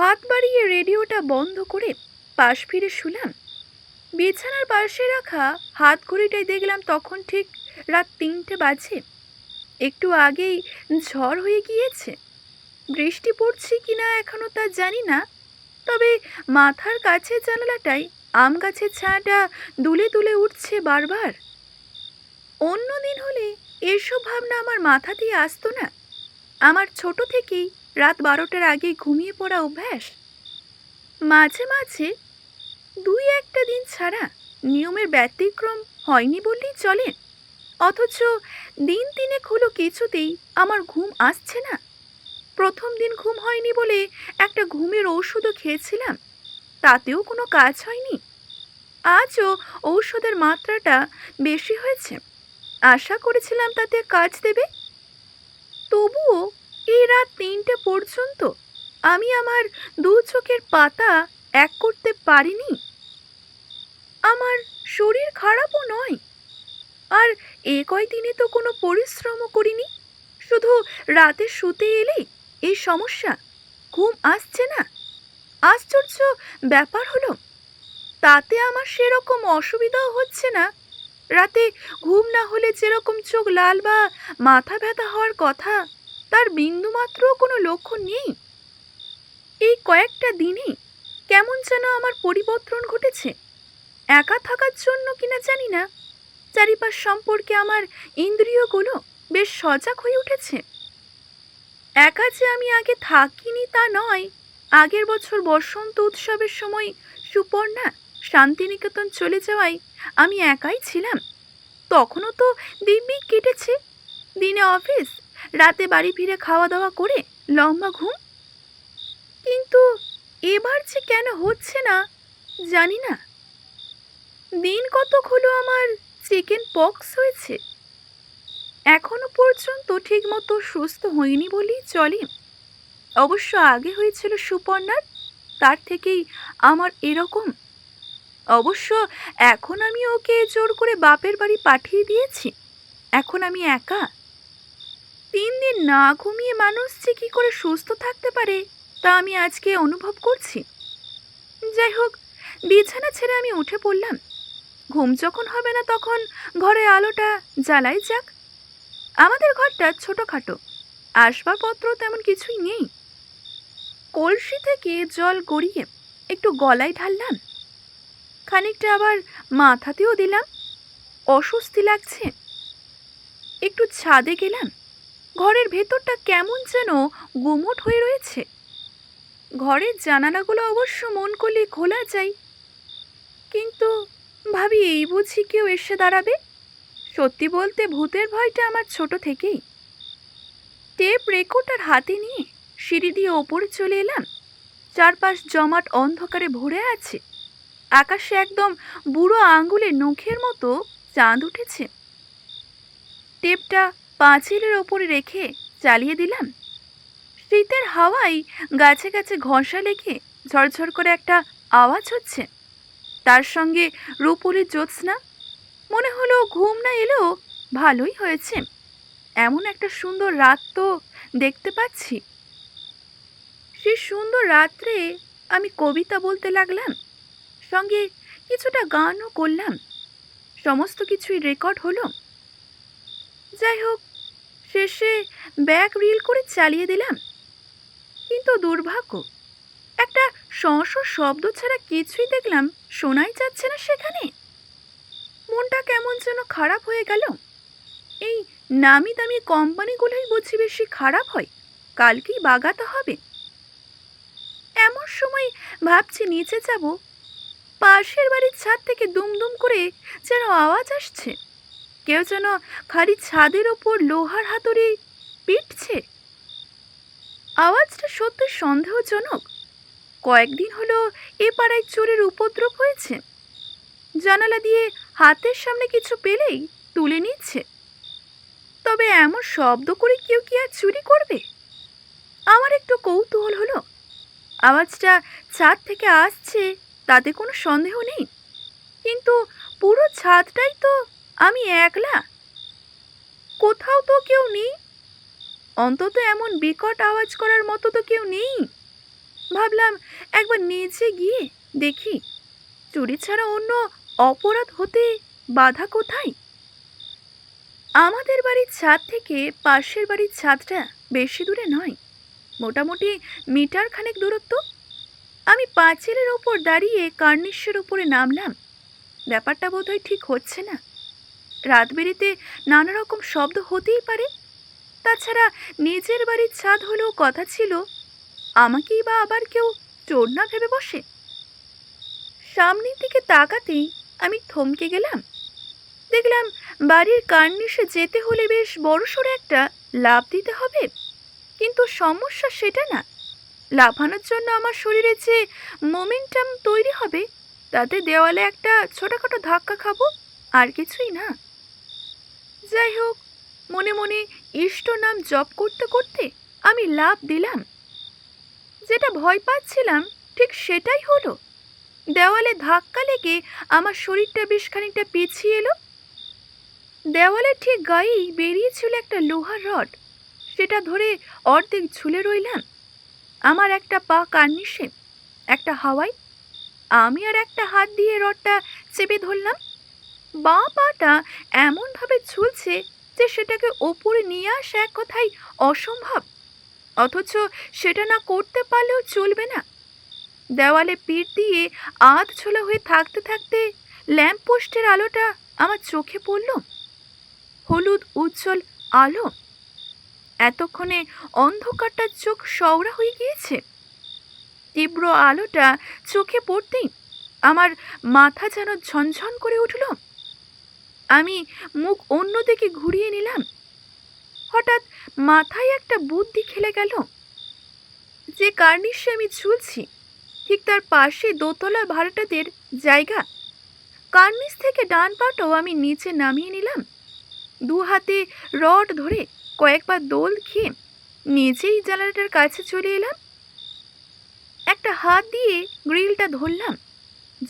হাত বাড়িয়ে রেডিওটা বন্ধ করে পাশ ফিরে শুলাম। বিছানার পাশে রাখা হাত ঘড়িটাই দেখলাম তখন ঠিক রাত তিনটে বাজে। একটু আগেই ঝড় হয়ে গিয়েছে। বৃষ্টি পড়ছে কি না এখনও তা জানি না। তবে মাথার কাছে জানালাটাই আম গাছের ছায়াটা দুলে দুলে উঠছে বারবার। অন্য দিন হলে এসব ভাবনা আমার মাথা দিয়ে আসতো না। আমার ছোট থেকেই রাত বারোটার আগে ঘুমিয়ে পড়া অভ্যাস? মাঝে মাঝে দুই একটা দিন ছাড়া নিয়মের ব্যতিক্রম হয়নি বললেই চলে। অথচ দিন তিনেক হলো কিছুতেই আমার ঘুম আসছে না। প্রথম দিন ঘুম হয়নি বলে একটা ঘুমের ঔষধও খেয়েছিলাম। তাতেও কোনো কাজ হয়নি। আজও ঔষধের মাত্রাটা বেশি হয়েছে। আশা করেছিলাম তাতে কাজ দেবে। তবুও এই রাত তিনটে পর্যন্ত আমি আমার দু চোখের পাতা এক করতে পারিনি। আমার শরীর খারাপও নয়। আর এ কয়দিনে তো কোনো পরিশ্রমও করিনি। শুধু রাতে শুতে এলেই এই সমস্যা ঘুম আসছে না। আশ্চর্য ব্যাপার হলো, তাতে আমার সেরকম অসুবিধাও হচ্ছে না। রাতে ঘুম না হলে যেরকম চোখ লাল বা মাথা ব্যথা হওয়ার কথা তার বিন্দুমাত্রও কোনো লক্ষণ নেই। এই কয়েকটা দিনেই কেমন যেন আমার পরিবর্তন ঘটেছে। একা থাকার জন্য কিনা জানি না। চারিপাশ সম্পর্কে আমার ইন্দ্রিয়গুলো বেশ সজাগ হয়ে উঠেছে। একা যে আমি আগে থাকিনি তা নয়। আগের বছর বসন্ত উৎসবের সময় সুপর্ণা শান্তিনিকেতন চলে যাওয়ায় আমি একাই ছিলাম। তখনও তো দিব্যি কেটেছে। দিনে অফিস রাতে বাড়ি ফিরে খাওয়া দাওয়া করে লম্বা ঘুম? কিন্তু এবার যে কেন হচ্ছে না, জানি না। দিন কতক হলো আমার চিকেন পক্স হয়েছে। এখনও পর্যন্ত ঠিকমতো সুস্থ হয়নি বলেই চলে। অবশ্য আগে হয়েছিল সুপর্ণার, তার থেকেই আমার এরকম। অবশ্য এখন আমি ওকে জোর করে বাপের বাড়ি পাঠিয়ে দিয়েছি। এখন আমি একা। তিন দিন না ঘুমিয়ে মানুষ যে কী করে সুস্থ থাকতে পারে, তা আমি আজকে অনুভব করছি। যাই হোক, বিছানা ছেড়ে আমি উঠে পড়লাম। ঘুম যখন হবে না তখন ঘরে আলোটা জ্বালাই যাক। আমাদের ঘরটা ছোটোখাটো, আসবাবপত্র তেমন কিছুই নেই। কলসি থেকে জল গড়িয়ে একটু গলায় ঢাললাম। খানিকটা আবার মাথাতেও দিলাম। অস্বস্তি লাগছে। একটু ছাদে গেলাম। ঘরের ভেতরটা কেমন যেন গুমোট হয়ে রয়েছে। ঘরের জানালাগুলো অবশ্য মন করলে খোলা যায়। কিন্তু ভাবি, এই বুঝি কেউ এসে দাঁড়াবে? সত্যি বলতে ভূতের ভয়টা আমার ছোট থেকেই। টেপ রেকর্ডার হাতে নিয়ে সিঁড়ি দিয়ে ওপরে চলে এলাম। চারপাশ জমাট অন্ধকারে ভরে আছে। আকাশে একদম বুড়ো আঙ্গুলের নখের মতো চাঁদ উঠেছে। টেপটা পাঁচিলের ওপরে রেখে চালিয়ে দিলাম। শীতের হাওয়ায় গাছে গাছে ঘষা লেগে ঝরঝর করে একটা আওয়াজ হচ্ছে। তার সঙ্গে রূপলি জ্যোৎস্না। মনে হলো ঘুম না এলেও ভালোই হয়েছে। এমন একটা সুন্দর রাত তো দেখতে পাচ্ছি। সেই সুন্দর রাত্রে আমি কবিতা বলতে লাগলাম। সঙ্গে কিছুটা গানও করলাম। সমস্ত কিছুই রেকর্ড হলো। যাই হোক শেষে ব্যাগ রিল করে চালিয়ে দিলাম। কিন্তু দুর্ভাগ্য, একটা শস শব্দ ছাড়া কিছুই দেখলাম শোনাই যাচ্ছে না সেখানে। মনটা কেমন যেন খারাপ হয়ে গেল। এই নামি দামি কোম্পানিগুলোই বুঝি বেশি খারাপ হয়, কালকেই বাগাতে হবে। এমন সময় ভাবছি নিচে যাব, পাশের বাড়ির ছাদ থেকে দুমদুম করে যেন আওয়াজ আসছে। কেউ যেন খালি ছাদের ওপর লোহার হাতুড়ি পিটছে। আওয়াজটা সত্যি সন্দেহজনক। কয়েকদিন হলো এ পাড়ায় চোরের উপদ্রব হয়েছে। জানালা দিয়ে হাতের সামনে কিছু পেলেই তুলে নিচ্ছে। তবে এমন শব্দ করে কেউ কি আর চুরি করবে? আমার একটু কৌতূহল হলো। আওয়াজটা ছাদ থেকে আসছে, তাতে কোনো সন্দেহ নেই। কিন্তু পুরো ছাদটাই তো আমি একলা? কোথাও তো কেউ নেই। অন্তত এমন বিকট আওয়াজ করার মতো তো কেউ নেই। ভাবলাম একবার নিচে গিয়ে দেখি, চুরি ছাড়া অন্য অপরাধ হতে বাধা কোথায়? আমাদের বাড়ির ছাদ থেকে পাশের বাড়ির ছাদটা বেশি দূরে নয়, মোটামুটি মিটার খানেক দূরত্ব। আমি পাঁচিলের ওপর দাঁড়িয়ে কার্নিশের উপরে নামলাম। ব্যাপারটা বোধহয় ঠিক হচ্ছে না। রাত বেরিতে নানা রকম শব্দ হতেই পারে। তাছাড়া নিজের বাড়ির ছাদ হলেও কথা ছিল, আমাকেই বা আবার কেউ চোর না ভেবে বসে। সামনের দিকে তাকাতেই আমি থমকে গেলাম। দেখলাম বাড়ির কার্নিশে যেতে হলে বেশ বড়সড় একটা লাভ দিতে হবে, কিন্তু সমস্যা সেটা না। লাফানোর জন্য আমার শরীরে যে মোমেন্টাম তৈরি হবে, তাতে দেওয়ালে একটা ছোটোখাটো ধাক্কা খাব আর কিছুই না। যাই হোক, মনে মনে ইষ্ট নাম জপ করতে করতে আমি লাভ দিলাম। যেটা ভয় পাচ্ছিলাম, ঠিক সেটাই হলো। দেওয়ালে ধাক্কা লেগে আমার শরীরটা বেশ খানিকটা পিছিয়ে এলো। দেওয়ালের ঠিক গায়েই বেরিয়েছিল একটা লোহার রড। সেটা ধরে অর্ধেক ঝুলে রইলাম। আমার একটা পা কার্নিশে, একটা হাওয়ায়। আমি আর একটা হাত দিয়ে রডটা চেপে ধরলাম। বাঁ পাটা এমনভাবে ঝুলছে যে সেটাকে ওপরে নিয়ে আসা এক কথাই অসম্ভব। অথচ সেটা না করতে পারলেও চলবে না। দেওয়ালে পিঠ দিয়ে আধ ঝোলা হয়ে থাকতে থাকতে ল্যাম্প পোস্টের আলোটা আমার চোখে পড়ল। হলুদ উজ্জ্বল আলো। এতক্ষণে অন্ধকারটার চোখ সওড়া হয়ে গিয়েছে। তীব্র আলোটা চোখে পড়তেই আমার মাথা যেন ঝনঝন করে উঠল। আমি মুখ অন্যদিকে ঘুরিয়ে নিলাম। হঠাৎ মাথায় একটা বুদ্ধি খেলে গেল। যে কার্নিশে আমি ঝুলছি, ঠিক তার পাশে দোতলা ভাড়াটাদের জায়গা। কার্নিশ থেকে ডান পাটাও আমি নিচে নামিয়ে নিলাম। দু হাতে রড ধরে কয়েকবার দোল খেয়ে নিজেই জানালাটার কাছে চলে এলাম। একটা হাত দিয়ে গ্রিলটা ধরলাম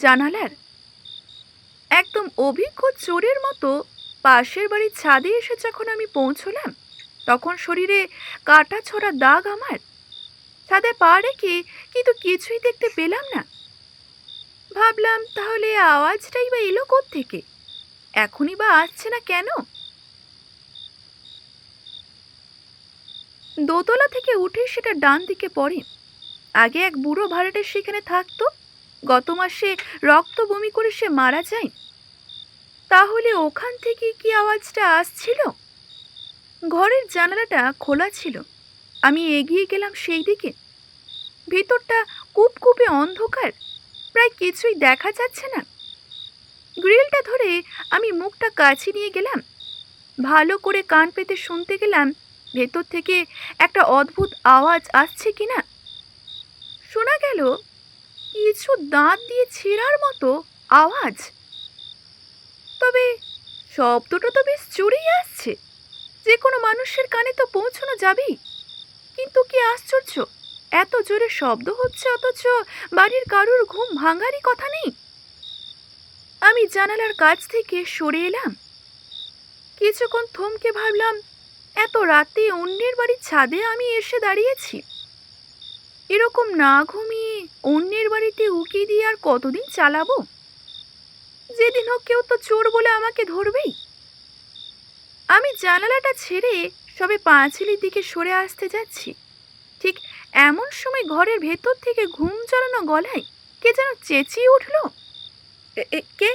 জানালার একদম অভিজ্ঞ চোরের মতো পাশের বাড়ির ছাদে এসে যখন আমি পৌঁছলাম, তখন শরীরে কাটা ছোড়া দাগ আমার। ছাদে পা রেখে কিন্তু কিছুই দেখতে পেলাম না। ভাবলাম, তাহলে আওয়াজটাই বা এলো থেকে এখনই বা আসছে না কেন? দোতলা থেকে উঠে সেটা ডান দিকে পড়ে। আগে এক বুড়ো ভাড়াটে সেখানে থাকতো। গত মাসে রক্ত বমি করে সে মারা যায়? তাহলে ওখান থেকে কি আওয়াজটা আসছিল? ঘরের জানালাটা খোলা ছিল। আমি এগিয়ে গেলাম সেই দিকে। ভেতরটা কূপকূপে অন্ধকার। প্রায় কিছুই দেখা যাচ্ছে না। গ্রিলটা ধরে আমি মুখটা কাছে নিয়ে গেলাম। ভালো করে কান পেতে শুনতে গেলাম, ভেতর থেকে একটা অদ্ভুত আওয়াজ আসছে কিনা? শোনা গেল কিছু দাঁত দিয়ে ছেঁড়ার মতো আওয়াজ। তবে শব্দটা তো বেশ চড়েই আসছে। যে কোনো মানুষের কানে তো পৌঁছানো যাবেই। কিন্তু কি আশ্চর্য, এত জোরে শব্দ হচ্ছে অথচ বাড়ির কারুর ঘুম ভাঙারই কথা নেই। আমি জানালার কাছ থেকে সরে এলাম। কিছুক্ষণ থমকে ভাবলাম, এত রাতে অন্যের বাড়ির ছাদে আমি এসে দাঁড়িয়েছি। এরকম না ঘুমিয়ে অন্যের বাড়িতে উকি দিয়ে আর কতদিন চালাবো? যেদিন হোক কেউ তো চোর বলে আমাকে ধরবেই। আমি জানালাটা ছেড়ে সবে পাঁচিলের দিকে সরে আসতে যাচ্ছি। ঠিক এমন সময় ঘরের ভেতর থেকে ঘুম জড়ানো গলায় কে যেন চেঁচিয়ে উঠল। কে?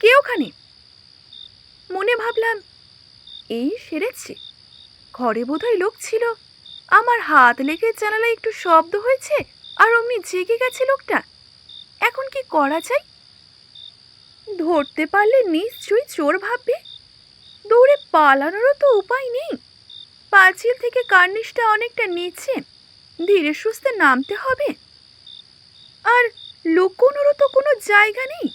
কে ওখানে? মনে ভাবলাম, এই সেরেছে। ঘরে বোধহয় লোক ছিল। আমার হাত লেগে জানালায় একটু শব্দ হয়েছে। আর অমনি জেগে গেছে লোকটা। এখন কি করা যায়? ধরতে পারলে নিশ্চয়ই চোর ভাববে। দৌড়ে পালানোরও তো উপায় নেই। পাঁচিল থেকে কার্নিশটা অনেকটা নিচে। ধীরে সুস্থে নামতে হবে। আর লুকোনোরও তো কোনো জায়গা নেই।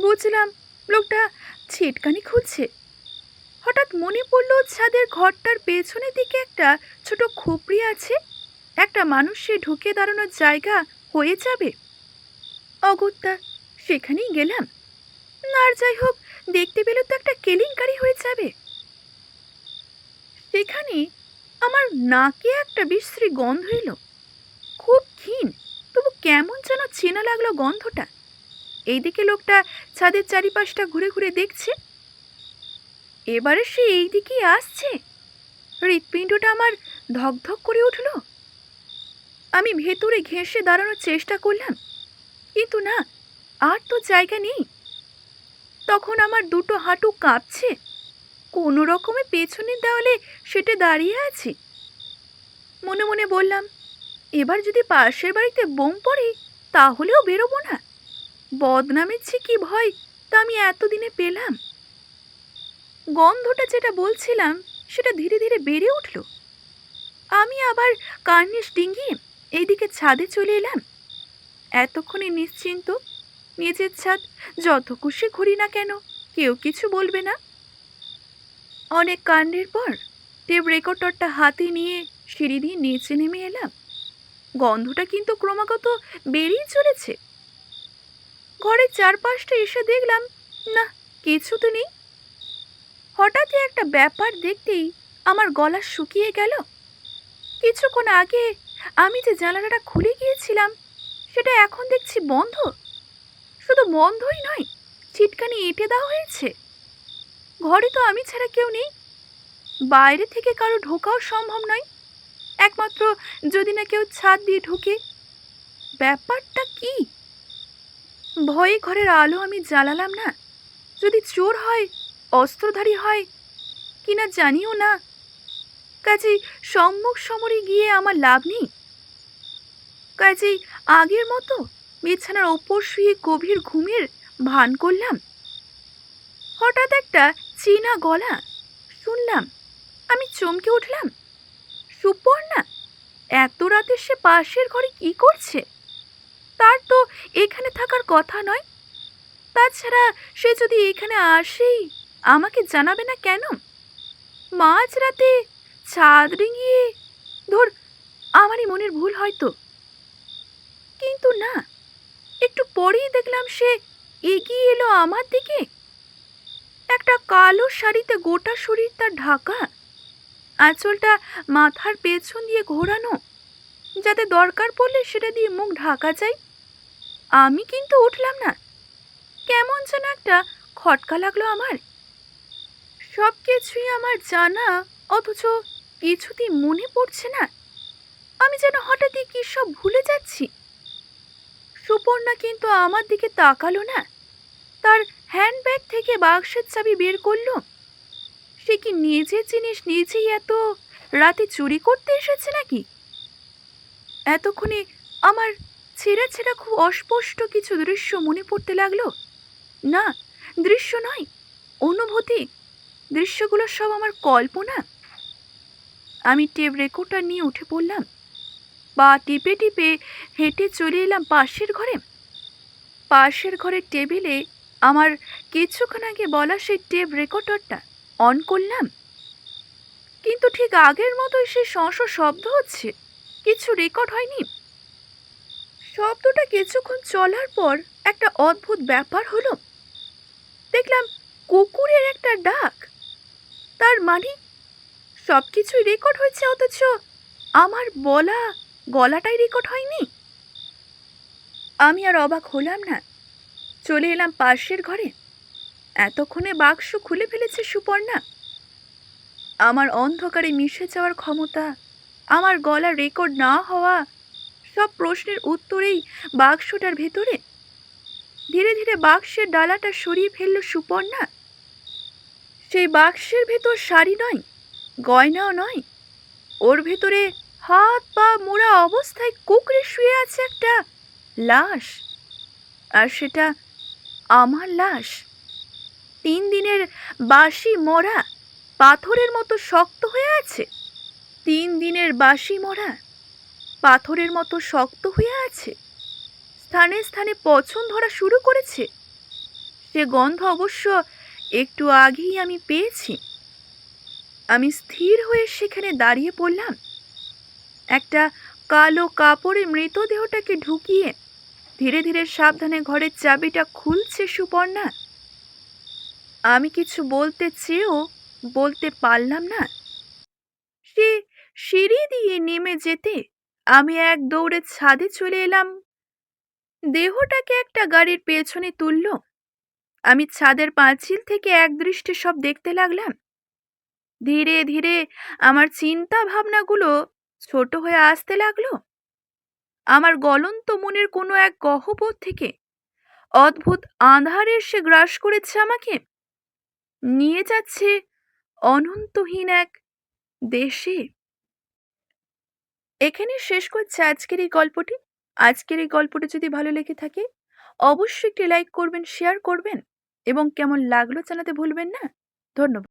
বুঝলাম, লোকটা ছিটকানি খুঁজছে। হঠাৎ মনে পড়ল ছাদের ঘরটার পেছনের দিকে একটা ছোট খুপড়ি আছে। একটা মানুষে ঢুকে দাঁড়ানোর জায়গা হয়ে যাবে। অগত্যা, সেখানেই গেলাম। আর যাই হোক, দেখতে পেলে তো একটা কেলেঙ্কারি হয়ে যাবে। সেখানে আমার নাকে একটা বিশ্রী গন্ধ এলো। খুব ক্ষীণ, তবু কেমন যেন চেনা লাগল গন্ধটা। এইদিকে লোকটা ছাদের চারিপাশটা ঘুরে ঘুরে দেখছে। এবারে সে এইদিকেই আসছে। হৃৎপিণ্ডটা আমার ধকধক করে উঠল। আমি ভেতরে ঘেঁষে দাঁড়ানোর চেষ্টা করলাম, কিন্তু না, আর তো জায়গা নেই। তখন আমার দুটো হাঁটু কাঁপছে। কোনো রকমে পেছনের দেওয়ালে সেটে দাঁড়িয়ে আছি। মনে মনে বললাম, এবার যদি পাশের বাড়িতে বোম পড়ে, তাহলেও বেরোবো না। বদনামের চেয়ে কী ভয়, তা আমি এতদিনে পেলাম। গন্ধটা যেটা বলছিলাম, সেটা ধীরে ধীরে বেড়ে উঠল। আমি আবার কার্নিশ ডিঙ্গিয়ে এইদিকে ছাদে চলে এলাম। এতক্ষণে নিশ্চিন্ত, নিজের ছাদ যত খুশি ঘুরি না কেন, কেউ কিছু বলবে না। অনেক কাণ্ডের পর টেপ রেকর্ডারটা হাতে নিয়ে সিঁড়ি দিয়ে নিচে নেমে এলাম। গন্ধটা কিন্তু ক্রমাগত বেড়েই চলেছে। ঘরের চারপাশটা এসে দেখলাম, না, কিছু তো নেই। হঠাৎই একটা ব্যাপার দেখতেই আমার গলা শুকিয়ে গেল। কিছুক্ষণ আগে আমি যে জানালাটা খুলে গিয়েছিলাম, সেটা এখন দেখছি বন্ধ। শুধু বন্ধই নয় চিটকানি এঁটে দেওয়া হয়েছে। ঘরে তো আমি ছাড়া কেউ নেই। বাইরে থেকে কারও ঢোকাও সম্ভব নয়। একমাত্র যদি না কেউ ছাদ দিয়ে ঢুকে। ব্যাপারটা কি? ভয়ে ঘরের আলো আমি জ্বালালাম না। যদি চোর হয়, অস্ত্রধারী হয় কিনা জানিও না। কাজেই সম্মুখ সমরে গিয়ে আমার লাভ নেই। কাজেই আগের মতো বিছানার ওপর শুয়ে গভীর ঘুমের ভান করলাম। হঠাৎ একটা চীনা গলা শুনলাম, আমি চমকে উঠলাম। সুপর্ণা, এত রাতে সে পাশের ঘরে কি করছে? তার তো এখানে থাকার কথা নয়। তাছাড়া সে যদি এখানে আসেই আমাকে জানাবে না কেন? মাঝ রাতে ছাদ ডিঙিয়ে ধর, আমারই মনের ভুল হয়তো। কিন্তু না, একটু পরেই দেখলাম সে এগিয়ে এলো আমার দিকে। একটা কালো শাড়িতে গোটা শরীর তার ঢাকা। আঁচলটা মাথার পেছন দিয়ে ঘোরানো, যাতে দরকার পড়লে সেটা দিয়ে মুখ ঢাকা যায়। আমি কিন্তু উঠলাম না। কেমন যেন একটা খটকা লাগল আমার। সব কিছুই আমার জানা, অথচ কিছুতেই মনে পড়ছে না, আমি যেন হঠাৎই কি সব ভুলে যাচ্ছি? সুপর্ণা কিন্তু আমার দিকে তাকালো না। তার হ্যান্ডব্যাগ থেকে বাক্সের চাবি বের করল। সে কি নিজের জিনিস নিজেই এত রাতে চুরি করতে এসেছে নাকি? এতক্ষণে আমার ছেঁড়া ছেঁড়া খুব অস্পষ্ট কিছু দৃশ্য মনে পড়তে লাগল। না, দৃশ্য নয়, অনুভূতি। দৃশ্যগুলো সব আমার কল্পনা। আমি টেপ রেকর্ডার নিয়ে উঠে পড়লাম। বা টিপে টিপে হেঁটে চলে এলাম পাশের ঘরে। পাশের ঘরের টেবিলে আমার কিছুক্ষণ আগে বলা সেই টেপ রেকর্ডারটা অন করলাম। কিন্তু ঠিক আগের মতোই সেই শশ শব্দ হচ্ছে। কিছু রেকর্ড হয়নি। শব্দটা কিছুক্ষণ চলার পর একটা অদ্ভুত ব্যাপার হলো। দেখলাম কুকুরের একটা ডাক। তার মানে সব কিছুই রেকর্ড হয়েছে অথচ আমার বলা, গলাটাই রেকর্ড হয়নি। আমি আর অবাক হলাম না। চলে এলাম পাশের ঘরে। এতক্ষণে বাক্স খুলে ফেলেছে সুপর্ণা। আমার অন্ধকারে মিশে যাওয়ার ক্ষমতা, আমার গলা রেকর্ড না হওয়া, সব প্রশ্নের উত্তরেই বাক্সটার ভেতরে। ধীরে ধীরে বাক্সের ডালাটা সরিয়ে ফেলল সুপর্ণা। সেই বাক্সের ভেতর শাড়ি নয় গয়নাও নয়। ওর ভেতরে হাত পা মোড়া অবস্থায় কুকরে শুয়ে আছে একটা লাশ। আর সেটা আমার লাশ। তিন দিনের বাসি মরা পাথরের মতো শক্ত হয়ে আছে। তিন দিনের বাসি মরা পাথরের মতো শক্ত হয়ে আছে। স্থানে স্থানে পছন ধরা শুরু করেছে। সে গন্ধ অবশ্য একটু আগেই আমি পেয়েছি। আমি স্থির হয়ে সেখানে দাঁড়িয়ে পড়লাম। একটা কালো কাপড়ে মৃতদেহটাকে ঢুকিয়ে ধীরে ধীরে সাবধানে ঘরের চাবিটা খুলছে সুপর্ণা। আমি কিছু বলতে চেয়েও বলতে পারলাম না। সে সিঁড়ি দিয়ে নেমে যেতে আমি এক দৌড়ে ছাদে চলে এলাম। দেহটাকে একটা গাড়ির পেছনে তুলল। আমি ছাদের পাঁচিল থেকে এক একদৃষ্টে সব দেখতে লাগলাম। ধীরে ধীরে আমার চিন্তা ভাবনাগুলো ছোট হয়ে আসতে লাগল। আমার গলন্ত মনের কোনো এক গহ্বর থেকে অদ্ভুত আঁধার এসে গ্রাস করেছে আমাকে। নিয়ে যাচ্ছে অনন্তহীন এক দেশে। এখানে শেষ করছে আজকের এই গল্পটি। আজকের এই গল্পটি যদি ভালো লেগে থাকে, অবশ্যই একটি লাইক করবেন, শেয়ার করবেন এবং কেমন লাগল জানাতে ভুলবেন না। ধন্যবাদ।